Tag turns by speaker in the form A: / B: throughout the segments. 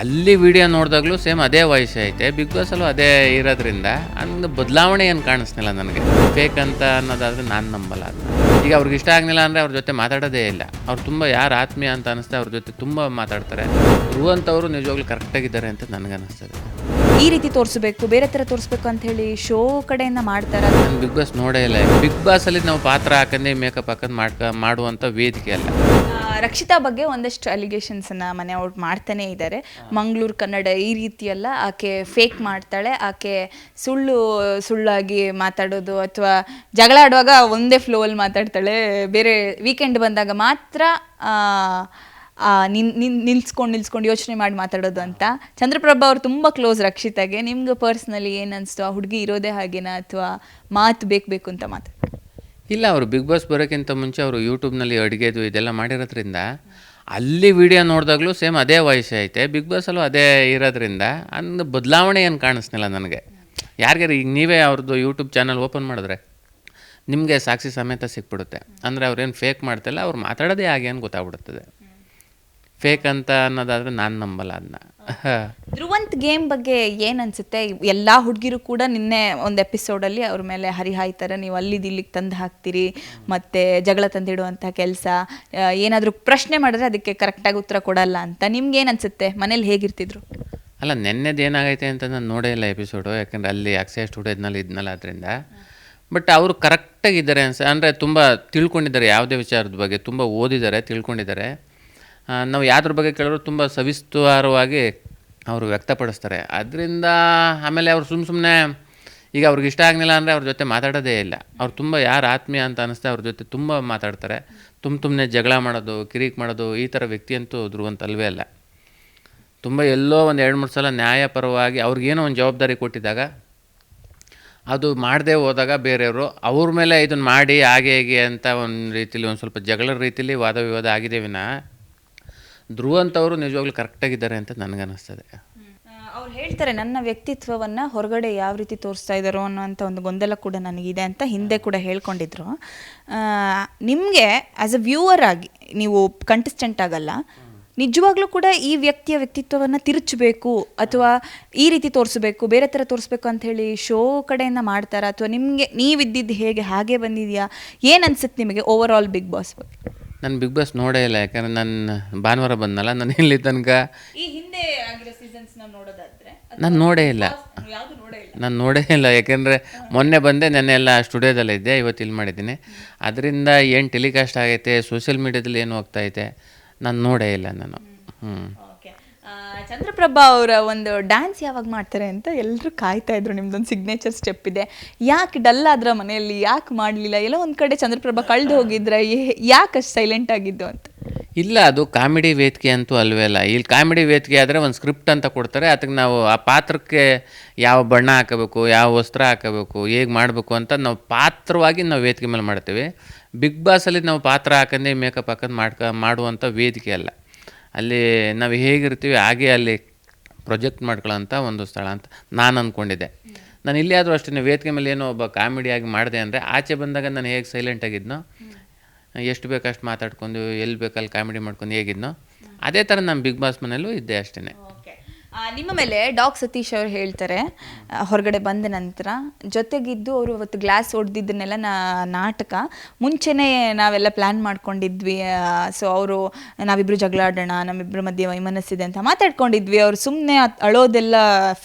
A: ಅಲ್ಲಿ ವಿಡಿಯೋ ನೋಡಿದಾಗಲೂ ಸೇಮ್ ಅದೇ ವಾಯ್ಸ್ ಐತೆ. ಬಿಗ್ ಬಾಸಲ್ಲೂ ಅದೇ ಇರೋದ್ರಿಂದ ಹಂಗೆ ಬದಲಾವಣೆ ಏನು ಕಾಣಿಸ್ತಿಲ್ಲ ನನಗೆ. ಫೇಕ್ ಅಂತ ಅನ್ನೋದಾದರೆ ನಾನು ನಂಬಲ್ಲ ಅದು ಈಗ ಅವ್ರಿಗೆ ಇಷ್ಟ ಆಗಲಿಲ್ಲ ಅಂದರೆ ಅವ್ರ ಜೊತೆ ಮಾತಾಡೋದೇ ಇಲ್ಲ. ಅವ್ರು ತುಂಬ ಯಾರು ಆತ್ಮೀಯ ಅಂತ ಅನಿಸ್ತಾ ಅವ್ರ ಜೊತೆ ತುಂಬ ಮಾತಾಡ್ತಾರೆ. ಇರುವಂಥವ್ರು ನಿಜವಾಗ್ಲೂ ಕರೆಕ್ಟಾಗಿದ್ದಾರೆ ಅಂತ ನನಗನ್ನಿಸ್ತದೆ
B: ಈ ರೀತಿ ತೋರಿಸಬೇಕು ಬೇರೆ ಥರ ತೋರಿಸ್ಬೇಕು ಅಂತ ಹೇಳಿ ಶೋ ಕಡೆಯಿಂದ ಮಾಡ್ತಾರೆ?
A: ನಾನು ಬಿಗ್ ಬಾಸ್ ನೋಡೇ ಇಲ್ಲ. ಬಿಗ್ ಬಾಸಲ್ಲಿ ನಾವು ಪಾತ್ರ ಹಾಕಂದೇ ಮೇಕಪ್ ಹಾಕೊಂಡು ಮಾಡ್ಕ ಮಾಡುವಂಥ ವೇದಿಕೆ ಅಲ್ಲ.
B: ರಕ್ಷಿತಾ ಬಗ್ಗೆ ಒಂದಷ್ಟು ಅಲಿಗೇಷನ್ಸ್ ಅನ್ನ ಮನೆ ಅವ್ರು ಮಾಡ್ತಾನೆ ಇದ್ದಾರೆ ಮಂಗಳೂರು ಕನ್ನಡ ಈ ರೀತಿ ಎಲ್ಲ ಆಕೆ ಫೇಕ್ ಮಾಡ್ತಾಳೆ. ಆಕೆ ಸುಳ್ಳು ಸುಳ್ಳಾಗಿ ಮಾತಾಡೋದು ಅಥವಾ ಜಗಳ ಆಡುವಾಗ ಒಂದೇ ಫ್ಲೋ ಅಲ್ಲಿ ಮಾತಾಡ್ತಾಳೆ. ಬೇರೆ ವೀಕೆಂಡ್ ಬಂದಾಗ ಮಾತ್ರ ನಿನ್ ನಿನ್ ನಿಲ್ಸ್ಕೊಂಡು ನಿಲ್ಸ್ಕೊಂಡು ಯೋಚನೆ ಮಾಡಿ ಮಾತಾಡೋದು ಅಂತ. ಚಂದ್ರಪ್ರಭಾ ಅವ್ರು ತುಂಬ ಕ್ಲೋಸ್ ರಕ್ಷಿತಾಗೆ. ನಿಮ್ಗೆ ಪರ್ಸ್ನಲಿ ಏನು ಅನಿಸ್ತು? ಆ ಹುಡುಗಿ ಇರೋದೇ ಹಾಗೇನಾ? ಅಥವಾ ಮಾತು ಬೇಕು ಬೇಕು ಅಂತ ಮಾತು?
A: ಇಲ್ಲ, ಅವರು ಬಿಗ್ ಬಾಸ್ ಬರೋಕ್ಕಿಂತ ಮುಂಚೆ ಅವರು ಯೂಟ್ಯೂಬ್ನಲ್ಲಿ ಅಡುಗೆದು ಇದೆಲ್ಲ ಮಾಡಿರೋದ್ರಿಂದ ಅಲ್ಲಿ ವಿಡಿಯೋ ನೋಡಿದಾಗಲೂ ಸೇಮ್ ಅದೇ ವಾಯ್ಸ್ ಐತೆ. ಬಿಗ್ ಬಾಸಲ್ಲೂ ಅದೇ ಇರೋದ್ರಿಂದ ಅಂದು ಬದಲಾವಣೆ ಏನು ಕಾಣಿಸ್ನಿಲ್ಲ ನನಗೆ. ಯಾರಿಗಾರು ಈಗ ನೀವೇ ಅವ್ರದ್ದು ಯೂಟ್ಯೂಬ್ ಚಾನಲ್ ಓಪನ್ ಮಾಡಿದ್ರೆ ನಿಮಗೆ ಸಾಕ್ಷಿ ಸಮೇತ ಸಿಕ್ಬಿಡುತ್ತೆ. ಅಂದರೆ ಅವ್ರೇನು ಫೇಕ್ ಮಾಡ್ತಿಲ್ಲ, ಅವ್ರು ಮಾತಾಡೋದೇ ಅಂತ ಗೊತ್ತಾಗ್ಬಿಡುತ್ತದೆ. ಫೇಕ್ ಅಂತ ಅನ್ನೋದಾದರೆ ನಾನು ನಂಬಲ್ಲ ಅದನ್ನ
B: ಧ್ರುವಂತ್ ಗೇಮ್ ಬಗ್ಗೆ ಏನ್ ಅನ್ಸುತ್ತೆ? ಎಲ್ಲಾ ಹುಡುಗಿರು ಕೂಡ ನಿನ್ನೆ ಒಂದು ಎಪಿಸೋಡಲ್ಲಿ ಅವ್ರ ಮೇಲೆ ಹರಿಹಾಯ್ತಾರೆ, ನೀವು ಅಲ್ಲಿ ಇಲ್ಲಿಗೆ ತಂದು ಹಾಕ್ತೀರಿ, ಮತ್ತೆ ಜಗಳ ತಂದಿಡುವಂತ ಕೆಲಸ ಏನಾದರೂ ಪ್ರಶ್ನೆ ಮಾಡಿದ್ರೆ ಅದಕ್ಕೆ ಕರೆಕ್ಟಾಗಿ ಉತ್ತರ ಕೊಡಲ್ಲ ಅಂತ. ನಿಮ್ಗೆ ಏನ್ ಅನ್ಸುತ್ತೆ? ಮನೇಲಿ ಹೇಗಿರ್ತಿದ್ರು?
A: ಅಲ್ಲ, ನೆನ್ನೆದು ಏನಾಗೈತೆ ಅಂತ ನಾನು ನೋಡೇ ಇಲ್ಲ ಎಪಿಸೋಡು ಯಾಕಂದರೆ ಅಲ್ಲಿ ಅಕ್ಷಯ ಸ್ಟುಡಿಯೋದ್ನಲ್ಲಿ ಇದ್ನಲ್ಲ ಅದರಿಂದ. ಬಟ್ ಅವರು ಕರೆಕ್ಟಾಗಿದ್ದಾರೆ ಅನ್ಸ, ಅಂದರೆ ತುಂಬ ತಿಳ್ಕೊಂಡಿದ್ದಾರೆ, ಯಾವುದೇ ವಿಚಾರದ ಬಗ್ಗೆ, ತುಂಬ ಓದಿದ್ದಾರೆ, ತಿಳ್ಕೊಂಡಿದ್ದಾರೆ. ನಾವು ಯಾವ್ದ್ರ ಬಗ್ಗೆ ಕೇಳಿದ್ರು ತುಂಬ ಸವಿಸ್ತಾರವಾಗಿ ಅವರು ವ್ಯಕ್ತಪಡಿಸ್ತಾರೆ. ಅದರಿಂದ ಆಮೇಲೆ ಅವ್ರು ಸುಮ್ಮ ಸುಮ್ಮನೆ ಈಗ ಅವ್ರಿಗೆ ಇಷ್ಟ ಆಗಲಿಲ್ಲ ಅಂದರೆ ಅವ್ರ ಜೊತೆ ಮಾತಾಡೋದೇ ಇಲ್ಲ. ಅವ್ರು ತುಂಬ ಯಾರು ಆತ್ಮೀಯ ಅಂತ ಅನ್ನಿಸ್ತಾ ಅವ್ರ ಜೊತೆ ತುಂಬ ಮಾತಾಡ್ತಾರೆ. ತುಂಬ ತುಂಬನೇ ಜಗಳ ಮಾಡೋದು, ಕಿರಿಕ್ ಮಾಡೋದು ಈ ಥರ ವ್ಯಕ್ತಿ ಅಂತೂ ಧ್ರುವಂತ ಅಲ್ವೇ ಅಲ್ಲ. ತುಂಬ ಎಲ್ಲೋ ಒಂದು ಎರಡು ಮೂರು ಸಲ ನ್ಯಾಯಪರವಾಗಿ ಅವ್ರಿಗೇನೋ ಒಂದು ಜವಾಬ್ದಾರಿ ಕೊಟ್ಟಿದ್ದಾಗ ಅದು ಮಾಡದೆ ಹೋದಾಗ ಬೇರೆಯವರು ಅವ್ರ ಮೇಲೆ ಇದನ್ನು ಮಾಡಿ ಹಾಗೆ ಹೇಗೆ ಅಂತ ಒಂದು ರೀತಿಲಿ ಒಂದು ಸ್ವಲ್ಪ ಜಗಳ ರೀತಿಲಿ ವಾದ ವಿವಾದ ಆಗಿದೆ ವಿನ ಧ್ರುವಂತವರು ನಿಜವಾಗ್ಲೂ ಕರೆಕ್ಟಾಗಿದ್ದಾರೆ ಅಂತ ನನಗನ್ನಿಸ್ತದೆ
B: ಅವ್ರು ಹೇಳ್ತಾರೆ ನನ್ನ ವ್ಯಕ್ತಿತ್ವವನ್ನು ಹೊರಗಡೆ ಯಾವ ರೀತಿ ತೋರಿಸ್ತಾ ಇದ್ದಾರೋ ಅನ್ನೋಂಥ ಒಂದು ಗೊಂದಲ ಕೂಡ ನನಗಿದೆ ಅಂತ ಹಿಂದೆ ಕೂಡ ಹೇಳ್ಕೊಂಡಿದ್ರು. ನಿಮಗೆ ಆ್ಯಸ್ ಅ ವ್ಯೂವರ್ ಆಗಿ ನೀವು ಕಂಟೆಸ್ಟೆಂಟ್ ಆಗಲ್ಲ ನಿಜವಾಗ್ಲೂ ಕೂಡ ಈ ವ್ಯಕ್ತಿಯ ವ್ಯಕ್ತಿತ್ವವನ್ನು ತಿರುಚಬೇಕು ಅಥವಾ ಈ ರೀತಿ ತೋರಿಸ್ಬೇಕು ಬೇರೆ ಥರ ತೋರಿಸ್ಬೇಕು ಅಂತ ಹೇಳಿ ಶೋ ಕಡೆಯಿಂದ ಮಾಡ್ತಾರಾ? ಅಥವಾ ನಿಮಗೆ ನೀವಿದ್ದಿದ್ದು ಹೇಗೆ ಹಾಗೆ ಬಂದಿದೆಯಾ? ಏನು ಅನ್ಸುತ್ತೆ ನಿಮಗೆ ಓವರ್ ಆಲ್ ಬಿಗ್ ಬಾಸ್ ಬಗ್ಗೆ?
A: ನಾನು ಬಿಗ್ ಬಾಸ್ ನೋಡೇ ಇಲ್ಲ ಯಾಕಂದರೆ ನಾನು ಭಾನುವಾರ ಬಂದಲ್ಲ ನಾನು ಇಲ್ಲಿ ತನಕ
B: ಈ ಹಿಂದೆ ಆಗಿರೋ ಸೀಸನ್ಸ್ನ ನೋಡೋದಾದ್ರೆ?
A: ನಾನು ನೋಡೇ ಇಲ್ಲ. ನಾನು ನೋಡೇ ಇಲ್ಲ. ಯಾಕೆಂದರೆ ಮೊನ್ನೆ ಬಂದೆ, ನೆನ್ನೆ ಎಲ್ಲ ಸ್ಟುಡಿಯೋದಲ್ಲಿದ್ದೆ ಇವತ್ತು ಇಲ್ಲಿ ಮಾಡಿದ್ದೀನಿ. ಅದರಿಂದ ಏನು ಟೆಲಿಕಾಸ್ಟ್ ಆಗೈತೆ, ಸೋಷಿಯಲ್ ಮೀಡ್ಯಾದಲ್ಲಿ ಏನು ಹೋಗ್ತೈತೆ ನಾನು ನೋಡೇ ಇಲ್ಲ ನಾನು. ಹ್ಞೂ
B: ಚಂದ್ರಪ್ರಭಾ ಅವರ ಒಂದು ಡ್ಯಾನ್ಸ್ ಯಾವಾಗ ಮಾಡ್ತಾರೆ ಅಂತ ಎಲ್ಲರೂ ಕಾಯ್ತಾ ಇದ್ರು. ನಿಮ್ದೊಂದು ಸಿಗ್ನೇಚರ್ ಸ್ಟೆಪ್ ಇದೆ. ಯಾಕೆ ಡಲ್ ಆದ್ರ ಮನೆಯಲ್ಲಿ, ಯಾಕೆ ಮಾಡಲಿಲ್ಲ? ಎಲ್ಲೋ ಒಂದು ಕಡೆ ಚಂದ್ರಪ್ರಭಾ ಕಳ್ದು ಹೋಗಿದ್ರೆ ಯಾಕೆ ಅಷ್ಟು ಸೈಲೆಂಟ್ ಆಗಿದ್ದು ಅಂತ?
A: ಇಲ್ಲ, ಅದು ಕಾಮಿಡಿ ವೇದಿಕೆ ಅಂತೂ ಅಲ್ವೇ ಅಲ್ಲ. ಇಲ್ಲಿ ಕಾಮಿಡಿ ವೇದಿಕೆ ಆದರೆ ಒಂದು ಸ್ಕ್ರಿಪ್ಟ್ ಅಂತ ಕೊಡ್ತಾರೆ, ಅದಕ್ಕೆ ನಾವು ಆ ಪಾತ್ರಕ್ಕೆ ಯಾವ ಬಣ್ಣ ಹಾಕಬೇಕು, ಯಾವ ವಸ್ತ್ರ ಹಾಕಬೇಕು, ಹೇಗೆ ಮಾಡಬೇಕು ಅಂತ ನಾವು ಪಾತ್ರವಾಗಿ ನಾವು ವೇದಿಕೆ ಮೇಲೆ ಮಾಡ್ತೀವಿ. ಬಿಗ್ ಬಾಸಲ್ಲಿ ನಾವು ಪಾತ್ರ ಹಾಕಂದೇ ಮೇಕಪ್ ಹಾಕೊಂಡು ಮಾಡ್ಕ ಮಾಡುವಂಥ ವೇದಿಕೆ ಅಲ್ಲ. ಅಲ್ಲಿ ನಾವು ಹೇಗಿರ್ತೀವಿ, ಹಾಗೆ ಅಲ್ಲಿ ಪ್ರೊಜೆಕ್ಟ್ ಮಾಡ್ಕೊಳ್ಳೋಂಥ ಒಂದು ಸ್ಥಳ ಅಂತ ನಾನು ಅಂದ್ಕೊಂಡಿದ್ದೆ ನಾನು ಇಲ್ಲಿ ಆದರೂ ಅಷ್ಟೇ, ವೇದಿಕೆ ಮೇಲೆ ಏನೋ ಒಬ್ಬ ಕಾಮಿಡಿಯಾಗಿ ಮಾಡಿದೆ ಅಂದರೆ, ಆಚೆ ಬಂದಾಗ ನಾನು ಹೇಗೆ ಸೈಲೆಂಟಾಗಿದ್ನೋ ಎಷ್ಟು ಬೇಕು ಅಷ್ಟು ಮಾತಾಡ್ಕೊಂಡು ಎಲ್ಲಿ ಬೇಕಲ್ಲಿ ಕಾಮಿಡಿ ಮಾಡ್ಕೊಂಡು ಹೇಗಿದ್ನೋ ಅದೇ ಥರ ನಮ್ಮ ಬಿಗ್ ಬಾಸ್ ಮನೇಲೂ ಇದ್ದೆ ಅಷ್ಟೇ
B: ನಿಮ್ಮ ಮೇಲೆ ಡಾಕ್ ಸತೀಶ್ ಅವರು ಹೇಳ್ತಾರೆ ಹೊರಗಡೆ ಬಂದ ನಂತರ ಜೊತೆಗಿದ್ದು ಅವರು ಅವತ್ತು ಗ್ಲಾಸ್ ಹೊಡೆದಿದ್ದನ್ನೆಲ್ಲ ನಾ ನಾಟಕ. ಮುಂಚೆನೇ ನಾವೆಲ್ಲ ಪ್ಲ್ಯಾನ್ ಮಾಡ್ಕೊಂಡಿದ್ವಿ ಸೊ ಅವರು ನಾವಿಬ್ಬರು ಜಗಳಾಡೋಣ ನಮ್ಮಿಬ್ಬರ ಮಧ್ಯೆ ವೈಮನಸ್ಸಿದೆ ಅಂತ ಮಾತಾಡ್ಕೊಂಡಿದ್ವಿ. ಅವರು ಸುಮ್ಮನೆ ಅಳೋದೆಲ್ಲ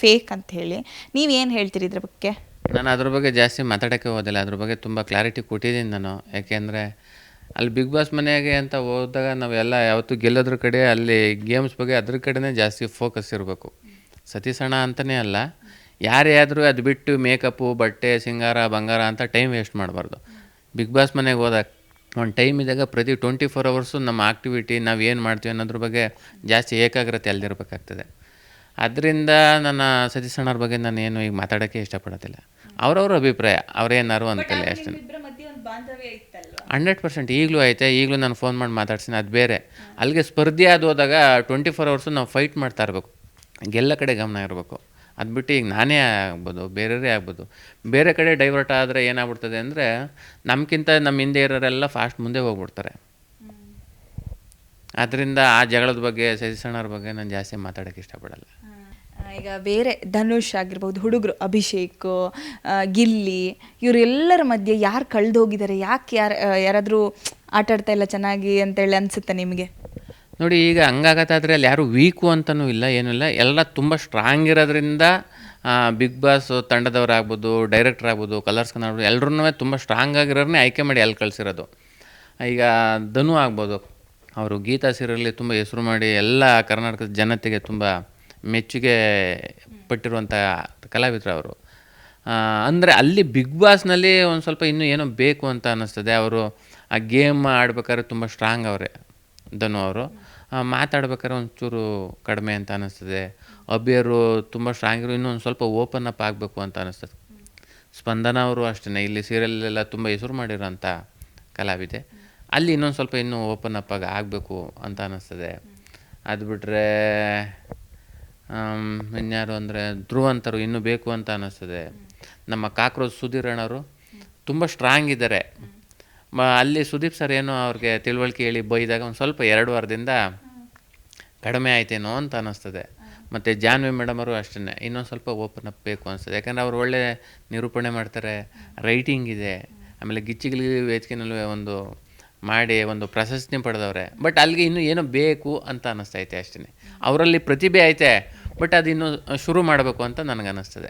B: ಫೇಕ್ ಅಂತ ಹೇಳಿ. ನೀವೇನು ಹೇಳ್ತೀರಿ ಇದ್ರ ಬಗ್ಗೆ?
A: ನಾನು ಅದ್ರ ಬಗ್ಗೆ ಜಾಸ್ತಿ ಮಾತಾಡೋಕ್ಕೆ ಹೋದಿಲ್ಲ ಅದ್ರ ಬಗ್ಗೆ ತುಂಬ ಕ್ಲಾರಿಟಿ ಕೊಟ್ಟಿದ್ದೀನಿ ನಾನು. ಯಾಕೆಂದರೆ ಅಲ್ಲಿ ಬಿಗ್ ಬಾಸ್ ಮನೆಗೆ ಅಂತ ಹೋದಾಗ ನಾವೆಲ್ಲ ಯಾವತ್ತೂ ಗೆಲ್ಲೋದ್ರ ಕಡೆ ಅಲ್ಲಿ ಗೇಮ್ಸ್ ಬಗ್ಗೆ ಅದ್ರ ಕಡೆನೇ ಜಾಸ್ತಿ ಫೋಕಸ್ ಇರಬೇಕು. ಸತೀಸಣ ಅಂತಲೇ ಅಲ್ಲ ಯಾರೇ ಆದರೂ ಅದು ಬಿಟ್ಟು ಮೇಕಪ್ಪು ಬಟ್ಟೆ ಸಿಂಗಾರ ಬಂಗಾರ ಅಂತ ಟೈಮ್ ವೇಸ್ಟ್ ಮಾಡಬಾರ್ದು. ಬಿಗ್ ಬಾಸ್ ಮನೆಗೆ ಹೋದಾಗ ಒಂದು ಟೈಮ್ ಇದ್ದಾಗ ಪ್ರತಿ ಟ್ವೆಂಟಿ ಫೋರ್ ಅವರ್ಸು ನಮ್ಮ ಆಕ್ಟಿವಿಟಿ ನಾವು ಏನು ಮಾಡ್ತೀವಿ ಅನ್ನೋದ್ರ ಬಗ್ಗೆ ಜಾಸ್ತಿ ಏಕಾಗ್ರತೆ ಅಲ್ಲದಿರಬೇಕಾಗ್ತದೆ ಅದರಿಂದ ನನ್ನ ಸತೀಸಣ್ಣವ್ರ ಬಗ್ಗೆ ನಾನು ಏನು ಈಗ ಮಾತಾಡೋಕ್ಕೆ ಇಷ್ಟಪಡೋದಿಲ್ಲ. ಅವರವ್ರ ಅಭಿಪ್ರಾಯ ಅವರೇನಾರು ಅಂತಲ್ಲ ಅಷ್ಟೇ ಹಂಡ್ರೆಡ್ ಪರ್ಸೆಂಟ್. ಈಗಲೂ ಐತೆ. ಈಗಲೂ ನಾನು ಫೋನ್ ಮಾಡಿ ಮಾತಾಡ್ತೀನಿ ಅದು ಬೇರೆ. ಅಲ್ಲಿಗೆ ಸ್ಪರ್ಧೆ ಅದು ಹೋದಾಗ ಟ್ವೆಂಟಿ ಫೋರ್ ಅವರ್ಸು ನಾವು ಫೈಟ್ ಮಾಡ್ತಾ ಇರಬೇಕು. ಗೆಲ್ಲ ಕಡೆ ಗಮನ ಇರಬೇಕು. ಅದು ಬಿಟ್ಟು ಈಗ ನಾನೇ ಆಗ್ಬೋದು. ಬೇರೆಯವರೇ ಆಗ್ಬೋದು. ಬೇರೆ ಕಡೆ ಡೈವರ್ಟ್ ಆದರೆ ಏನಾಗ್ಬಿಡ್ತದೆ ಅಂದರೆ ನಮಗಿಂತ ನಮ್ಮ ಹಿಂದೆ ಇರೋರೆಲ್ಲ ಫಾಸ್ಟ್ ಮುಂದೆ ಹೋಗ್ಬಿಡ್ತಾರೆ. ಆದ್ದರಿಂದ ಆ ಜಗಳದ ಬಗ್ಗೆ ಸತೀಶಣ್ಣವ್ರ ಬಗ್ಗೆ ನಾನು ಜಾಸ್ತಿ ಮಾತಾಡೋಕ್ಕೆ ಇಷ್ಟಪಡಲ್ಲ.
B: ಈಗ ಬೇರೆ ಧನುಷ್ ಆಗಿರ್ಬೋದು, ಹುಡುಗರು ಅಭಿಷೇಕ್ ಗಿಲ್ಲಿ ಇವರೆಲ್ಲರ ಮಧ್ಯೆ ಯಾರು ಕಳೆದೋಗಿದ್ದಾರೆ ಯಾಕೆ ಯಾರು ಯಾರಾದರೂ ಆಟಾಡ್ತಾ ಇಲ್ಲ ಚೆನ್ನಾಗಿ ಅಂತೇಳಿ ಅನಿಸುತ್ತೆ ನಿಮಗೆ?
A: ನೋಡಿ, ಈಗ ಹಂಗಾಗತ್ತಾದ್ರೆ ಅಲ್ಲಿ ಯಾರು ವೀಕು ಅಂತಲೂ ಇಲ್ಲ, ಏನೂ ಇಲ್ಲ. ಎಲ್ಲ ತುಂಬ ಸ್ಟ್ರಾಂಗ್ ಇರೋದ್ರಿಂದ ಬಿಗ್ ಬಾಸ್ ತಂಡದವರಾಗ್ಬೋದು ಡೈರೆಕ್ಟರ್ ಆಗ್ಬೋದು ಕಲರ್ಸ್ ಕನ್ನಡ ಎಲ್ಲರೂ ತುಂಬ ಸ್ಟ್ರಾಂಗ್ ಆಗಿರೋರನ್ನೇ ಆಯ್ಕೆ ಮಾಡಿ ಅಲ್ಲಿ ಕಳಿಸಿರೋದು. ಈಗ ಧನು ಆಗ್ಬೋದು. ಅವರು ಗೀತಾ ಸೀರಿಯಲ್ಲಿ ತುಂಬ ಹೆಸರು ಮಾಡಿ ಎಲ್ಲ ಕರ್ನಾಟಕದ ಜನತೆಗೆ ತುಂಬ ಮೆಚ್ಚುಗೆ ಪಟ್ಟಿರುವಂಥ ಕಲಾವಿದರು ಅವರು. ಅಂದರೆ ಅಲ್ಲಿ ಬಿಗ್ ಬಾಸ್ನಲ್ಲಿ ಒಂದು ಸ್ವಲ್ಪ ಇನ್ನೂ ಏನೋ ಬೇಕು ಅಂತ ಅನ್ನಿಸ್ತದೆ. ಅವರು ಆ ಗೇಮ್ ಆಡ್ಬೇಕಾದ್ರೆ ತುಂಬ ಸ್ಟ್ರಾಂಗ್ ಅವರೇ, ಧನು ಅವರು. ಮಾತಾಡ್ಬೇಕಾದ್ರೆ ಒಂಚೂರು ಕಡಿಮೆ ಅಂತ ಅನ್ನಿಸ್ತದೆ. ಅಭಿಯರು ತುಂಬ ಸ್ಟ್ರಾಂಗ್ ಇರೋ ಇನ್ನೂ ಒಂದು ಸ್ವಲ್ಪ ಓಪನ್ ಅಪ್ ಆಗಬೇಕು ಅಂತ ಅನ್ನಿಸ್ತದೆ. ಸ್ಪಂದನ ಅವರು ಅಷ್ಟೇ ಇಲ್ಲಿ ಸೀರಿಯಲ್ಲೆಲ್ಲ ತುಂಬ ಹೆಸರು ಮಾಡಿರೋಂಥ ಕಲಾವಿದೆ. ಅಲ್ಲಿ ಇನ್ನೊಂದು ಸ್ವಲ್ಪ ಇನ್ನೂ ಓಪನ್ ಅಪ್ ಆಗಿ, ಆಗಬೇಕು ಅಂತ ಅನ್ನಿಸ್ತದೆ. ಅದು ಬಿಟ್ಟರೆ ಇನ್ಯಾರು ಅಂದರೆ ಧ್ರುವಂತರು ಇನ್ನೂ ಬೇಕು ಅಂತ ಅನ್ನಿಸ್ತದೆ ನಮ್ಮ ಕಾಕ್ರೋಜ್ ಸುಧೀರ್ ಅಣ್ಣವರು ತುಂಬ ಸ್ಟ್ರಾಂಗ್ ಇದ್ದಾರೆ ಮ, ಅಲ್ಲಿ ಸುದೀಪ್ ಸರ್ ಏನೋ ಅವ್ರಿಗೆ ತಿಳುವಳಿಕೆ ಹೇಳಿ ಬೈದಾಗ ಒಂದು ಸ್ವಲ್ಪ ಎರಡು ವಾರದಿಂದ ಕಡಿಮೆ ಆಯ್ತೇನೋ ಅಂತ ಅನ್ನಿಸ್ತದೆ ಮತ್ತು ಜಾನ್ವಿ ಮೇಡಮರು ಅಷ್ಟೇ ಇನ್ನೊಂದು ಸ್ವಲ್ಪ ಓಪನ್ ಅಪ್ ಬೇಕು ಅನಿಸ್ತದೆ. ಯಾಕಂದರೆ ಅವ್ರು ಒಳ್ಳೆ ನಿರೂಪಣೆ ಮಾಡ್ತಾರೆ ರೈಟಿಂಗ್ ಇದೆ. ಆಮೇಲೆ ಗಿಚ್ಚಿಗಿಲಿ ವೇದಿಕೆನಲ್ಲೂ ಒಂದು ಮಾಡಿ ಒಂದು ಪ್ರಶಸ್ತಿ ಪಡೆದವ್ರೆ. ಬಟ್ ಅಲ್ಲಿಗೆ ಇನ್ನೂ ಏನೋ ಬೇಕು ಅಂತ ಅನ್ನಿಸ್ತೈತೆ ಅಷ್ಟೇ ಅವರಲ್ಲಿ ಪ್ರತಿಭೆ ಐತೆ. ಬಟ್ ಅದಿನ್ನೂ ಶುರು ಮಾಡಬೇಕು ಅಂತ ನನಗೆ ಅನ್ನಿಸ್ತದೆ